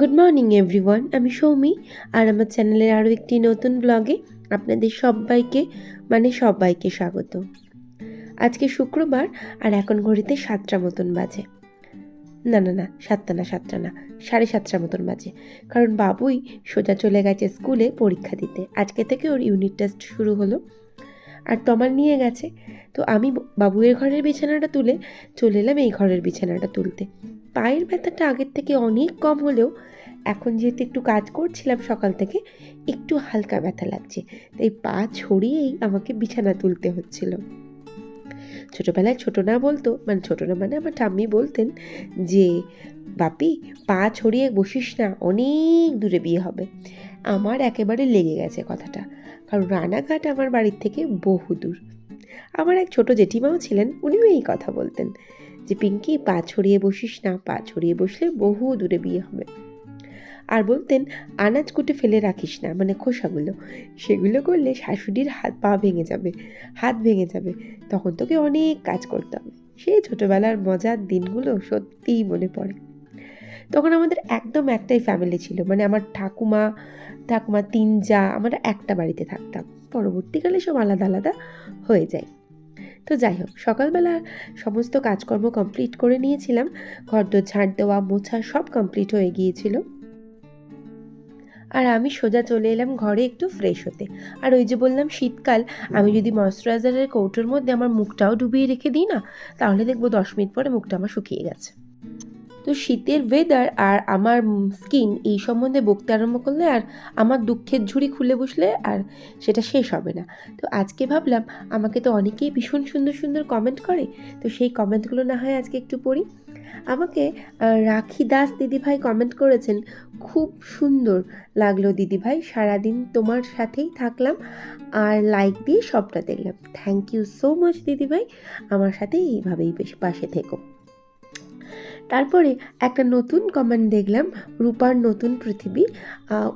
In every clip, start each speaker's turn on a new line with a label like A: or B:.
A: Good morning everyone আমি সৌমি আর আমার চ্যানেলের আরও একটি নতুন ব্লগে আপনাদের সবাইকে মানে সবাইকে স্বাগত। আজকে শুক্রবার, আর এখন ঘড়িতে সাতটা মতন বাজে। না না না, সাতটা না সাতটা না, সাড়ে সাতটার মতন বাজে। কারণ বাবুই সোজা চলে গেছে স্কুলে পরীক্ষা দিতে। আজকে থেকে ওর ইউনিট টেস্ট শুরু হলো। আর তমাল নিয়ে গেছে। তো আমি বাবুয়ের ঘরের বিছানাটা তুলে চলে এলাম এই ঘরের বিছানাটা তুলতে। পায়ের ব্যথাটা আগের থেকে অনেক কম হলেও এখন যেহেতু একটু কাজ করছিলাম সকাল থেকে, একটু হালকা ব্যথা লাগছে। তাই পা ছড়িয়েই আমাকে বিছানা তুলতে হচ্ছিল। ছোটোবেলায় ছোটো না বলতো মানে ছোটো না মানে আমার ঠাম্মি বলতেন যে, বাপি, পা ছড়িয়ে বসিস না, অনেক দূরে বিয়ে হবে। আমার একেবারে লেগে গেছে কথাটা, কারণ রানাঘাট আমার বাড়ির থেকে বহু দূর আমার এক ছোট জেঠিমাও ছিলেন, উনিও এই কথা বলতেন। যে পিঙ্কি পা ছড়িয়ে বসিস না, পা ছড়িয়ে বসলে বহু দূরে বিয়ে হবে। আর বলতেন, আনাজ কুটে ফেলে রাখিস না মানে খোসাগুলো। সেগুলো করলে শাশুড়ির হাত পা ভেঙে যাবে, হাত ভেঙে যাবে। তখন তোকে অনেক কাজ করতে হবে। সেই ছোটোবেলার মজার দিনগুলো সত্যিই মনে পড়ে। তখন আমাদের একদম একটাই ফ্যামিলি ছিল মানে আমার ঠাকুমা ঠাকুমা তিন যা আমরা একটা বাড়িতে থাকতাম। পরবর্তীকালে সব আলাদা আলাদা হয়ে যায়। তো যাই হোক সকালবেলা সমস্ত কাজকর্ম কমপ্লিট করে নিয়েছিলাম। ঘরদোর ঝাড় দেওয়া, মোছা সব কমপ্লিট হয়ে গিয়েছিল। আর আমি সোজা চলে এলাম ঘরে একটু ফ্রেশ হতে। আর ওই যে বললাম, শীতকাল, আমি যদি ময়শ্চারাইজারের কৌটোর মধ্যে আমার মুখটাও ডুবিয়ে রেখে দিই না, তাহলে দেখব দশ মিনিট পরে মুখটা আমার শুকিয়ে গেছে। তো শীতের ওয়েদার আর আমার স্কিন এই সম্বন্ধে বকতে আরম্ভ করলে আর আমার দুঃখের ঝুড়ি খুলে বসলে আর সেটা শেষ হবে না। তো আজকে ভাবলাম আমাকে তো অনেকেই ভীষণ সুন্দর সুন্দর কমেন্ট করে, তো সেই কমেন্টগুলো না হয় আজকে একটু পড়ি। আমাকে রাখি দাস দিদিভাই কমেন্ট করেছেন, খুব সুন্দর লাগল দিদিভাই, সারাদিন তোমার সাথেই থাকলাম আর লাইক দিয়ে সবটা দেখলাম। থ্যাংক ইউ সো মাচ দিদিভাই, আমার সাথে এইভাবেই বেশ পাশে থেকো। তারপরে একটা নতুন কমেন্ট দেখলাম, রূপার নতুন পৃথিবী।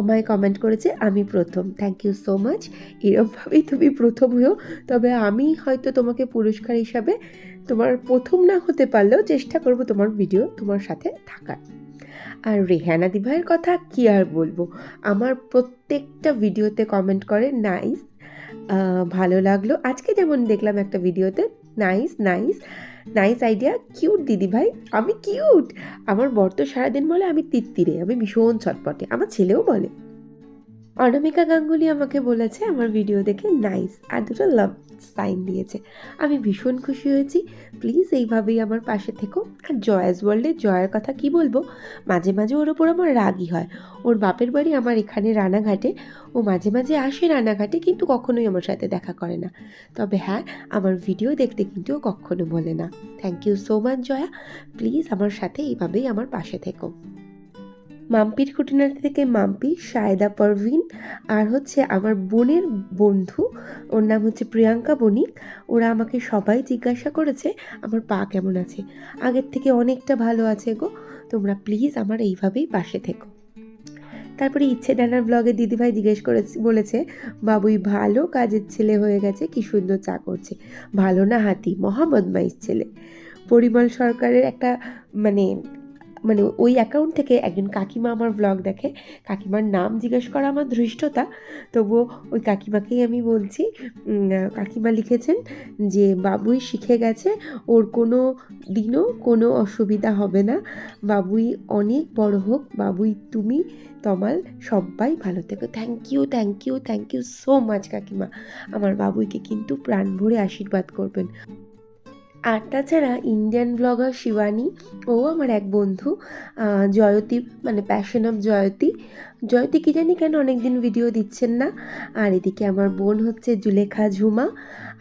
A: ওমায় কমেন্ট করেছে, আমি প্রথম। থ্যাংক ইউ সো মাচ এরকমভাবেই তুমি প্রথম হয়েও, তবে আমি হয়তো তোমাকে পুরস্কার হিসাবে তোমার প্রথম না হতে পারলেও চেষ্টা করব তোমার ভিডিও তোমার সাথে থাকার। আর রেহানা দিভাইয়ের কথা কি আর বলব? আমার প্রত্যেকটা ভিডিওতে কমেন্ট করে নাইস ভালো লাগল। আজকে যেমন দেখলাম একটা ভিডিওতে nice nice nice idea cute দিদি ভাই। আমি কিউট আমার বর তো সারাদিন বলে আমি তিত্তিরে, আমি ভীষণ ছটপটে। আমার ছেলেও বলে। অনামিকা গাঙ্গুলি আমাকে বলেছে আমার ভিডিও দেখে নাইস আর দুটো লাভ সাইন দিয়েছে। আমি ভীষণ খুশি হয়েছি। প্লিজ এইভাবেই আমার পাশে থেকো। আর জয়াস ওয়ার্ল্ডে জয়ের কথা কি বলব? মাঝে মাঝে ওর ওপর আমার রাগই হয়। ওর বাপের বাড়ি আমার এখানে রানাঘাটে। ও মাঝে মাঝে আসে রানাঘাটে, কিন্তু কখনোই আমার সাথে দেখা করে না। তবে হ্যাঁ আমার ভিডিও দেখতে কিন্তু ও কখনো বলে না। Thank you so much Jaya. Please আমার সাথে এইভাবেই আমার পাশে থেকো। মাম্পির খুঁটিনাটি থেকে মাম্পি, সায়দা পারভিন আর হচ্ছে আমার বোনের বন্ধু। ওর নাম হচ্ছে প্রিয়াঙ্কা বণিক। ওরা আমাকে সবাই জিজ্ঞাসা করেছে, আমার পা কেমন আছে? আগের থেকে অনেকটা ভালো আছে গো। তোমরা প্লিজ আমার এইভাবেই পাশে থেকো। তারপরে ইচ্ছে ডানার ব্লগে দিদিভাই জিজ্ঞেস করেছে, বলেছে, বাবুই ভালো কাজের ছেলে হয়ে গেছে, কি সুন্দর চা করছে। ভালো না হাতি মহাবদমাইশ ছেলে। পরিমল সরকারের একটা মানে মানে ওই অ্যাকাউন্ট থেকে একজন কাকিমা আমার ব্লগ দেখে। কাকিমার নাম জিজ্ঞেস করা আমার ধৃষ্টতা। তবুও ওই কাকিমাকেই আমি বলছি কাকিমা লিখেছেন যে, বাবুই শিখে গেছে, ওর কোনো দিনও কোনো অসুবিধা হবে না। বাবুই অনেক বড় হোক, বাবুই তুমি, তমাল, সবাই ভালো থেকো। Thank you thank you thank you so much কাকিমা। আমার বাবুইকে কিন্তু প্রাণ ভরে আশীর্বাদ করবেন। আর তাছাড়া ইন্ডিয়ান ব্লগার শিবানী ও আমার এক বন্ধু জয়তী মানে প্যাশন অফ জয়তী। জয়তী কী জানি কেন অনেকদিন ভিডিও দিচ্ছেন না। আর এদিকে আমার বোন হচ্ছে জুলেখা ঝুমা,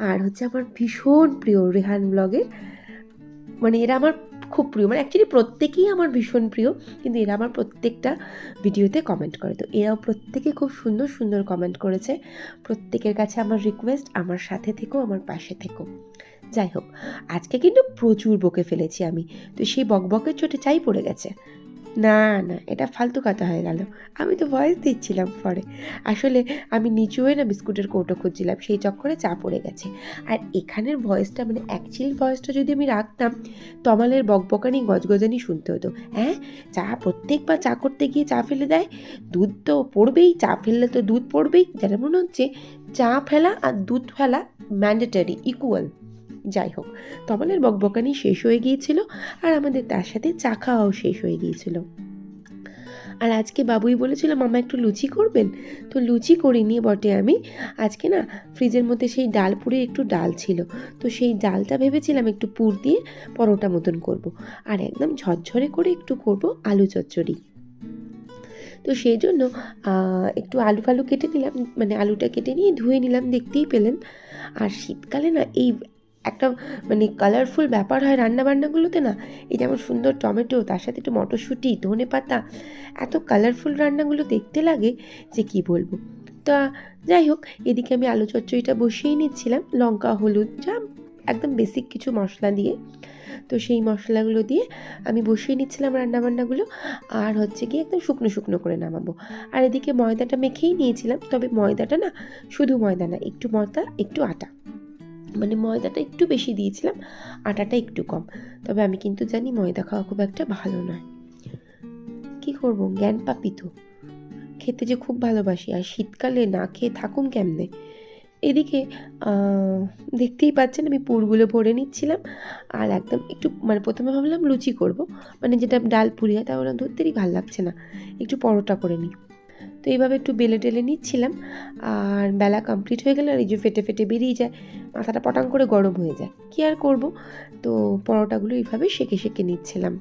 A: আর হচ্ছে আমার ভীষণ প্রিয় রেহান ব্লগের মানে এরা আমার খুব প্রিয় মানে অ্যাকচুয়ালি প্রত্যেকেই আমার ভীষণ প্রিয়, কিন্তু এরা আমার প্রত্যেকটা ভিডিওতে কমেন্ট করে। তো এরাও প্রত্যেকে খুব সুন্দর সুন্দর কমেন্ট করেছে। প্রত্যেকের কাছে আমার রিকোয়েস্ট আমার সাথে থেকো, আমার পাশে থেকো। যাই হোক, আজকে কিন্তু প্রচুর বকে ফেলেছি আমি। তো সেই বকবকের চোটে চাই পড়ে গেছে। না না, এটা ফালতু কথা হয়ে গেল। আমি তো ভয়েস দিচ্ছিলাম পরে। আসলে আমি নিচু হয়ে না বিস্কুটের কৌটো খুঁজছিলাম, সেই চক্করে চা পড়ে গেছে। আর এখানের ভয়েসটা মানে অ্যাকচুয়াল ভয়েসটা যদি আমি রাখতাম, তমালের বকবকানি গজগজানি শুনতে হতো। হ্যাঁ? চা প্রত্যেকবার চা করতে গিয়ে চা ফেলে দেয়। দুধ তো পড়বেই, চা ফেললে তো দুধ পড়বেই। যেন মনে হচ্ছে চা ফেলা আর দুধ ফেলা ম্যান্ডেটারি ইকুয়াল যাই হোক তমালের বকবকানি শেষ হয়ে গিয়েছিল আর আমাদের তার সাথে চা খাওয়াও শেষ হয়ে গিয়েছিল। আর আজকে বাবুই বলেছিল, মামা একটু লুচি করবেন? তো লুচি করিনি বটে আমি। আজকে না ফ্রিজের মধ্যে সেই ডাল পুরে একটু ডাল ছিল। তো সেই ডালটা ভেবেছিলাম একটু পুর দিয়ে পরোটা মতন করব। আর একদম ঝরঝরে করে একটু করব আলু চচ্চড়ি। তো সেই জন্য একটু আলু ফালু কেটে নিলাম মানে আলুটা কেটে নিয়ে ধুয়ে নিলাম, দেখতেই পেলেন। আর শীতকালে না এই একটা মানে কালারফুল ব্যাপার হয় রান্নাবান্নাগুলোতে না, এই যেমন সুন্দর টমেটো, তার সাথে একটু মটরশুঁটি, ধনে পাতা, এত কালারফুল রান্নাগুলো দেখতে লাগে যে কি বলব। তা যাই হোক, এদিকে আমি আলু চচ্চড়িটা বসিয়ে নিচ্ছিলাম, লঙ্কা, হলুদ, যা একদম বেসিক কিছু মশলা দিয়ে। তো সেই মশলাগুলো দিয়ে আমি বসিয়ে নিচ্ছিলাম রান্নাবান্নাগুলো, আর হচ্ছে কি একদম শুকনো শুকনো করে নামাবো। আর এদিকে ময়দাটা মেখেই নিয়েছিলাম, তবে ময়দাটা না, শুধু ময়দা না, একটু ময়দা, একটু আটা। মানে ময়দাটা একটু বেশি দিয়েছিলাম, আটাটা একটু কম। তবে আমি কিন্তু জানি ময়দা খাওয়া খুব একটা ভালো নয়। কি করব? জ্ঞান পাপি তো খেতে যে খুব ভালোবাসি, আর শীতকালে না খেয়ে থাকুম কেমনে? এদিকে দেখতেই পাচ্ছেন আমি পুরগুলো ভরে নিচ্ছিলাম, আর একদম একটু মানে প্রথমে ভাবলাম লুচি করব। মানে যেটা ডাল পুরি হয় তা ওরা ধরতেরই ভালো লাগছে না। একটু পরোটা করে নিই। তো এইভাবে একটু বেলে টেলে নিচ্ছিলাম। আর বেলা কমপ্লিট হয়ে গেলে আর এই যে ফেটে ফেটে বেরিয়ে যায়, মাথাটা পটাং করে গরম হয়ে যায়। কী আর করব? তো পরোটাগুলো এইভাবে সেঁকে সেঁকে নিচ্ছিলাম।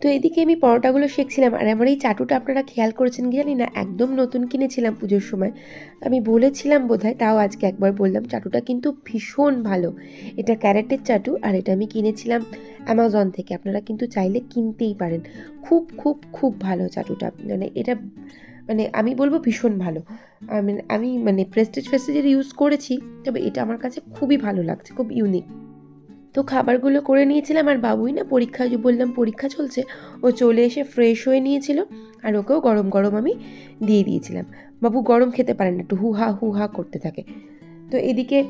A: তো এদিকে আমি পরোটাগুলো শেখছিলাম আর আমার এই চাটুটা আপনারা খেয়াল করেছেন কি জানি না, একদম নতুন কিনেছিলাম পুজোর সময়। আমি বলেছিলাম বোধহয়, তাও আজকে একবার বললাম, চাটুটা কিন্তু ভীষণ ভালো। এটা ক্যারেটের চাটু আর এটা আমি কিনেছিলাম অ্যামাজন থেকে, আপনারা কিন্তু চাইলে কিনতেই পারেন। খুব খুব খুব ভালো চাটুটা মানে এটা মানে আমি বলব ভীষণ ভালো। আমি আমি মানে প্রেস্টেজ ফেস্টেজের ইউজ করেছি, তবে এটা আমার কাছে খুবই ভালো লাগছে, খুব ইউনিক তো খাবারগুলো করে নিয়েছিলাম আর বাবুই না পরীক্ষা বললাম পরীক্ষা চলছে, ও চলে এসে ফ্রেশ হয়ে নিয়েছিল আর ওকেও গরম গরম আমি দিয়ে দিয়েছিলাম। বাবু গরম খেতে পারে না, একটু হুহা হুহা করতে থাকে। তো এদিকে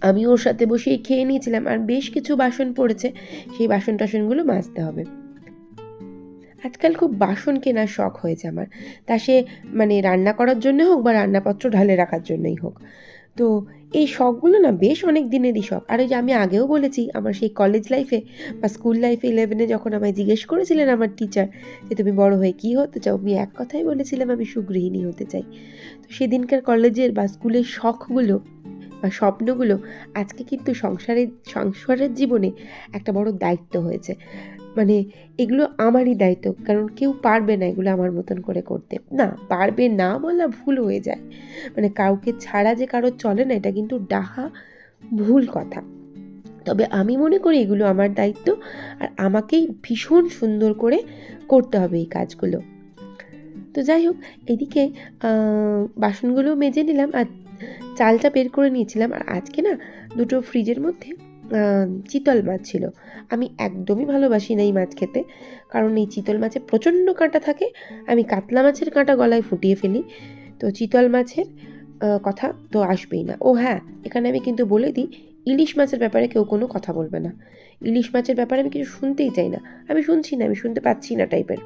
A: আমি ওর সাথে বসেই খেয়ে নিয়েছিলাম আর বেশ কিছু বাসন পড়েছে, সেই বাসন টাসনগুলো মাজতে হবে। আজকাল খুব বাসন কেনার শখ হয়েছে আমার। তা সে মানে রান্না করার জন্য হোক বা রান্নাপত্র ঢালে রাখার জন্যই হোক। তো এই শখগুলো না বেশ অনেক দিনেরই শখ। আর ওই যে আমি আগেও বলেছি, আমার সেই কলেজ লাইফে বা স্কুল লাইফে ইলেভেনে যখন আমায় জিজ্ঞেস করেছিলেন আমার টিচার যে, তুমি বড় হয়ে কী হতে চাও? আমি এক কথাই বলেছিলাম, আমি সুগৃহিণী হতে চাই। তো সেদিনকার কলেজের বা স্কুলের শখগুলো বা স্বপ্নগুলো আজকে কিন্তু সংসারের সংসারের জীবনে একটা বড় দায়িত্ব হয়েছে। মানে এগুলো আমারই দায়িত্ব, কারণ কেউ পারবে না এগুলো আমার মতন করে করতে। না, পারবে না বলা ভুল হয়ে যায়। মানে কাউকে ছাড়া যে কারোর চলে না, এটা কিন্তু ডাহা ভুল কথা। তবে আমি মনে করি এগুলো আমার দায়িত্ব, আর আমাকেই ভীষণ সুন্দর করে করতে হবে এই কাজগুলো। তো যাই হোক, এদিকে বাসনগুলো মেজে নিলাম, আর চালটা বের করে নিয়েছিলাম আর আজকে না দুটো ফ্রিজের মধ্যে চিতল মাছ ছিল। আমি একদমই ভালোবাসি না এই মাছ খেতে, কারণ এই চিতল মাছে প্রচণ্ড কাঁটা থাকে। আমি কাতলা মাছের কাঁটা গলায় ফুটিয়ে ফেলি। তো চিতল মাছের কথা তো আসবেই না। ও হ্যাঁ এখানে আমি কিন্তু বলে দিই, ইলিশ মাছের ব্যাপারে কেউ কোনো কথা বলবে না। ইলিশ মাছের ব্যাপারে আমি কিছু শুনতেই চাই না। আমি শুনছি না, আমি শুনতে পাচ্ছি না টাইপের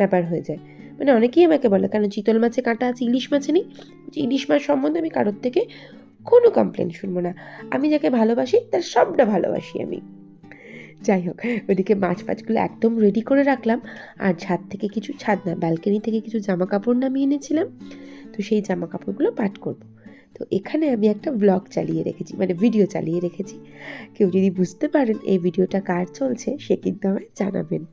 A: ব্যাপার হয়ে যায়। মানে অনেকেই আমাকে বলে, কেন চিতল মাছে কাঁটা আছে, ইলিশ মাছে নেই? ইলিশ মাছ সম্বন্ধে আমি কারোর থেকে কোনো কমপ্লেন শুনব না। আমি যাকে ভালোবাসি, তার সবটা ভালোবাসি আমি। যাই হোক ওইদিকে মাছ ফাছগুলো একদম রেডি করে রাখলাম। আর ছাদ থেকে কিছু ছাদ না ব্যালকনি থেকে কিছু জামা কাপড় নামিয়ে এনেছিলাম। তো সেই জামা কাপড়গুলো পাট করব। তো এখানে আমি একটা ব্লগ চালিয়ে রেখেছি মানে ভিডিও চালিয়ে রেখেছি। কেউ যদি বুঝতে পারেন এই ভিডিওটা কার চলছে, সে কিন্তু আমায় জানাবেন।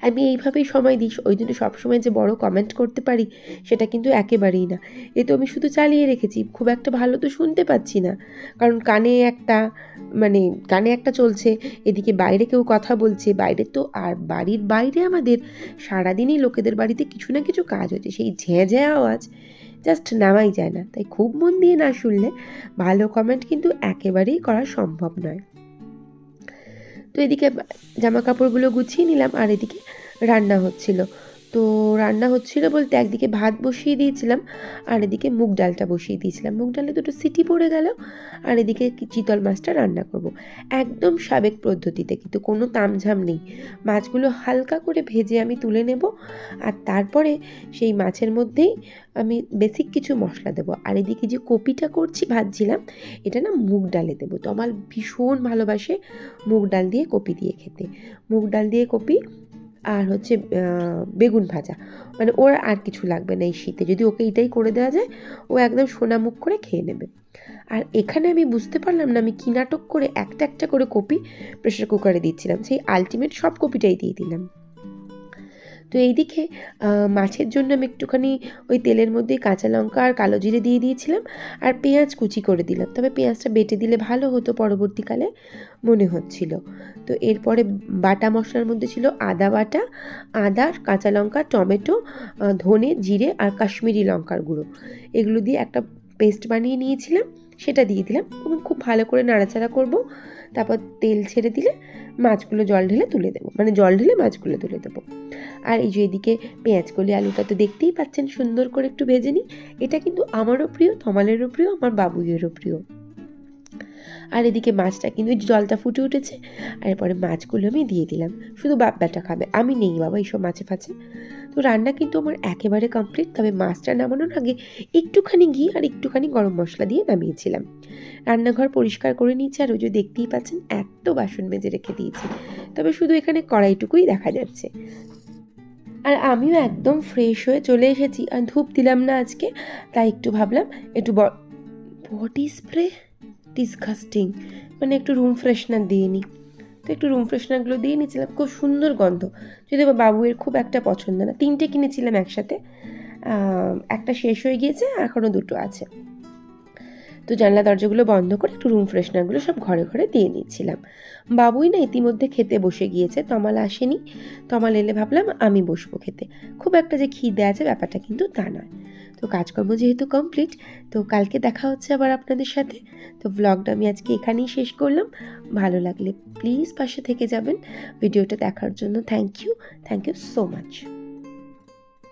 A: আমি এইভাবেই সময় দিই। ওই জন্য সবসময় যে বড় কমেন্ট করতে পারি, সেটা কিন্তু একেবারেই না। এ তো আমি শুধু চালিয়ে রেখেছি। খুব একটা ভালো তো শুনতে পাচ্ছি না। কারণ কানে একটা মানে কানে একটা চলছে, এদিকে বাইরে কেউ কথা বলছে, বাইরে তো আর বাড়ির বাইরে আমাদের সারাদিনই লোকেদের বাড়িতে কিছু না কিছু কাজ হচ্ছে। সেই ঝ্যাঁ ঝ্যাঁ আওয়াজ জাস্ট নামাই যায় না। তাই খুব মন দিয়ে না শুনলে ভালো কমেন্ট কিন্তু একেবারেই করা সম্ভব নয়। তো এদিকে জামা কাপড়গুলো গুছিয়ে নিলাম আর এদিকে রান্না হচ্ছিল। তো রান্না হচ্ছিল বলতে একদিকে ভাত বসিয়ে দিয়েছিলাম, আর এদিকে মুগ ডালটা বসিয়ে দিয়েছিলাম। মুগ ডালে দুটো সিটি পড়ে গেল, আর এদিকে চিতল মাছটা রান্না করব। একদম সাবেক পদ্ধতিতে, কিন্তু কোনো তামঝাম নেই। মাছগুলো হালকা করে ভেজে আমি তুলে নেব, আর তারপরে সেই মাছের মধ্যেই আমি বেসিক কিছু মশলা দেবো। আর এদিকে যে কপিটা করছি, ভাজছিলাম, এটা না মুগ ডালে দেবো। তো আমার ভীষণ ভালোবাসে মুগ ডাল দিয়ে কপি দিয়ে খেতে। মুগ ডাল দিয়ে কপি আর হচ্ছে বেগুন ভাজা। মানে ওর আর কিছু লাগবে না এই শীতে। যদি ওকে এটাই করে দেওয়া যায়, ও একদম সোনামুখ করে খেয়ে নেবে। আর এখানে আমি বুঝতে পারলাম না, আমি কী নাটক করে একটা একটা করে কপি প্রেশার কুকারে দিচ্ছিলাম। সেই আলটিমেট সব কপিটাই দিয়ে দিলাম। তো এইদিকে মাছের জন্য আমি একটুখানি ওই তেলের মধ্যে কাঁচা লঙ্কা আর কালো জিরে দিয়ে দিয়েছিলাম আর পেঁয়াজ কুচি করে দিলাম। তবে পেঁয়াজটা বেটে দিলে ভালো হতো পরবর্তীকালে, মনে হচ্ছিল। তো এরপরে বাটা মশলার মধ্যে ছিল আদা বাটা, আদা, কাঁচা লঙ্কা, টমেটো ধনে, জিরে আর কাশ্মীরি লঙ্কার গুঁড়ো। এগুলো দিয়ে একটা পেস্ট বানিয়ে নিয়েছিলাম, সেটা দিয়ে দিলাম এবং খুব ভালো করে নাড়াচাড়া করব। তারপর তেল ছেড়ে দিলে মাছগুলো জল ঢেলে তুলে দেবো। মানে জল ঢেলে মাছগুলো তুলে দেবো। আর এই যে এদিকে পেঁয়াজ কলি আলুটা তো দেখতেই পাচ্ছেন সুন্দর করে একটু ভেজে নিই। এটা কিন্তু আমারও প্রিয়, তমালেরও প্রিয়, আমার বাবুইয়েরও প্রিয়। আর এদিকে মাছটা কিন্তু জলটা ফুটে উঠেছে, আর এরপরে মাছগুলো আমি দিয়ে দিলাম। শুধু বাপ্পাটা খাবে, আমি নেই বাবা এইসব মাছে ফাছে। তো রান্না কিন্তু আমার একেবারে কমপ্লিট তবে মাছটা নামানোর আগে একটুখানি ঘি আর একটুখানি গরম মশলা দিয়ে নামিয়েছিলাম। রান্নাঘর পরিষ্কার করে নিয়েছি, আর ওই যে দেখতেই পাচ্ছেন, এত বাসন মেজে রেখে দিয়েছি। তবে শুধু এখানে কড়াইটুকুই দেখা যাচ্ছে। আর আমিও একদম ফ্রেশ হয়ে চলে এসেছি, আর ধূপ দিলাম না আজকে, তাই একটু ভাবলাম, একটু বডি স্প্রে ডিসগাস্টিং মানে একটু রুম ফ্রেশনার দিয়ে নিই তো একটু রুম ফ্রেশনারগুলো দিয়ে নিয়েছিলাম, খুব সুন্দর গন্ধ। যদি বা বাবুয়ের খুব একটা পছন্দ না, তিনটে কিনেছিলাম একসাথে। একটা শেষ হয়ে গিয়েছে এখনও দুটো আছে। তো জানলা দরজাগুলো বন্ধ করে একটু রুম ফ্রেশনারগুলো সব ঘরে ঘরে দিয়ে নিচ্ছিলাম। বাবুই না ইতিমধ্যে খেতে বসে গিয়েছে, তমাল আসেনি। তমাল এলে ভাবলাম আমি বসবো খেতে। খুব একটা যে খিদে আছে ব্যাপারটা কিন্তু তা নয়। তো কাজকর্ম যেহেতু কমপ্লিট তো কালকে দেখা হচ্ছে আবার আপনাদের সাথে। তো ব্লগটা আমি আজকে এখানেই শেষ করলাম। ভালো লাগলে প্লিজ পাশে থেকে যাবেন। ভিডিওটা দেখার জন্য thank you thank you so much